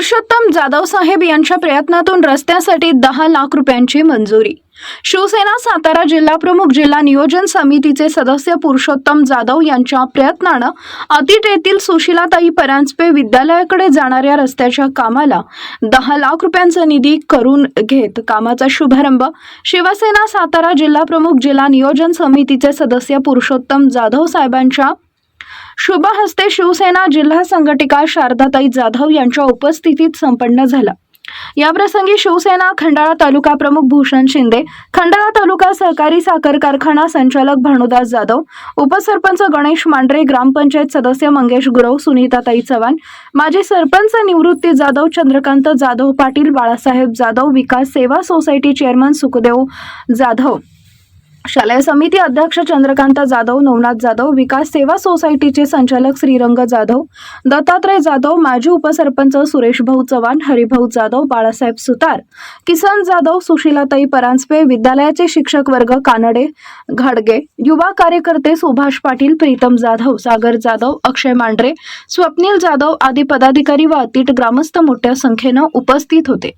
पुरुषोत्तम जाधव साहेब यांच्या प्रयत्नातून रस्त्यासाठी दहा लाख रुपयांची मंजुरी. शिवसेना सातारा जिल्हा प्रमुख जिल्हा नियोजन समितीचे सदस्य पुरुषोत्तम जाधव यांच्या प्रयत्नानं अतिट येथील सुशिलाताई परांजपे विद्यालयाकडे जाणाऱ्या रस्त्याच्या कामाला दहा लाख रुपयांचा निधी करून घेत कामाचा शुभारंभ शिवसेना सातारा जिल्हा प्रमुख जिल्हा नियोजन समितीचे सदस्य पुरुषोत्तम जाधव साहेबांच्या शुभ हस्ते शिवसेना जिल्हा संघटिका शारदाताई जाधव यांच्या उपस्थितीत संपन्न झाला. याप्रसंगी शिवसेना खंडाळा तालुका प्रमुख भूषण शिंदे खंडाळा तालुका सहकारी साखर कारखाना संचालक भानुदास जाधव उपसरपंच गणेश मांढरे ग्रामपंचायत सदस्य मंगेश गुरव सुनीताताई चव्हाण माजी सरपंच निवृत्ती जाधव चंद्रकांत जाधव पाटील बाळासाहेब जाधव विकास सेवा सोसायटी चेअरमन सुखदेव जाधव. शालेय समिती अध्यक्ष चंद्रकांत जाधव नवनाथ जाधव विकास सेवा सोसायटीचे संचालक श्रीरंग जाधव दत्तात्रय जाधव माजी उपसरपंच सुरेश भाऊ चव्हाण हरिभाऊ जाधव बाळासाहेब सुतार किसन जाधव सुशीलाताई परांजपे विद्यालयाचे शिक्षक वर्ग कानडे घाडगे युवा कार्यकर्ते सुभाष पाटील प्रीतम जाधव सागर जाधव अक्षय मांढरे स्वप्नील जाधव आदी पदाधिकारी व अतीट ग्रामस्थ मोठ्या संख्येनं उपस्थित होते.